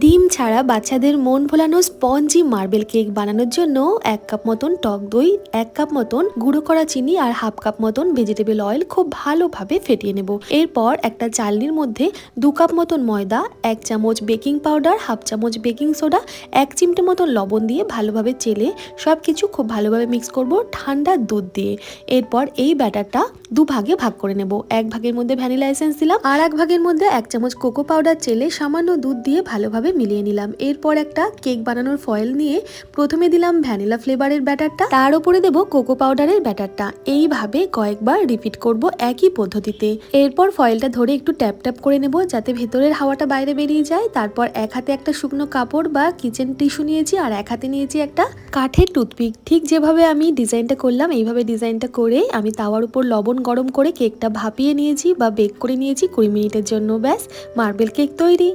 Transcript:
ডিম ছাড়া বাচ্চাদের মন ভোলানো স্পঞ্জি মার্বেল কেক বানানোর জন্য এক কাপ মতন টক দই, এক কাপ মতন গুঁড়ো করা চিনি আর হাফ কাপ মতন ভেজিটেবল অয়েল খুব ভালোভাবে ফেটিয়ে নেব। এরপর একটা চালনির মধ্যে দু কাপ মতন ময়দা, এক চামচ বেকিং পাউডার, হাফ চামচ বেকিং সোডা, এক চিমটে মতন লবণ দিয়ে ভালোভাবে চেলে সব কিছু খুব ভালোভাবে মিক্স করব ঠান্ডা দুধ দিয়ে। এরপর এই ব্যাটারটা দু ভাগে ভাগ করে নেব। এক ভাগের মধ্যে ভ্যানিলা এসেন্স দিলাম আর এক ভাগের মধ্যে এক চামচ কোকো পাউডার চেলে সামান্য দুধ দিয়ে ভালোভাবে মিলিয়ে নিলাম। এরপর একটা কেক বানানোর ফয়েল নিয়ে প্রথমে দিলাম ভ্যানিলা ফ্লেভারের ব্যাটারটা। তার উপরে দেব কোকো পাউডারের ব্যাটারটা। এইভাবে কয়েকবার রিপিট করব একই পদ্ধতিতে। এরপর ফয়েলটা ধরে একটু ট্যাপ ট্যাপ করে নেব যাতে ভেতরের হাওয়াটা বাইরে বেরিয়ে যায়। তারপর এক হাতে একটা শুকনো কাপড় বা কিচেন টিস্যু নিয়েছি আর এক হাতে নিয়েছি একটা কাঠের টুথপিক ঠিক যেভাবে আমি ডিজাইনটা করলাম, এইভাবে ডিজাইনটা করে আমি তাওয়ার উপর লবণ গরম করে কেকটা ভাপিয়ে নিয়েছি বা বেক করে নিয়েছি কুড়ি মিনিটের জন্য। ব্যাস মার্বেল কেক তৈরি।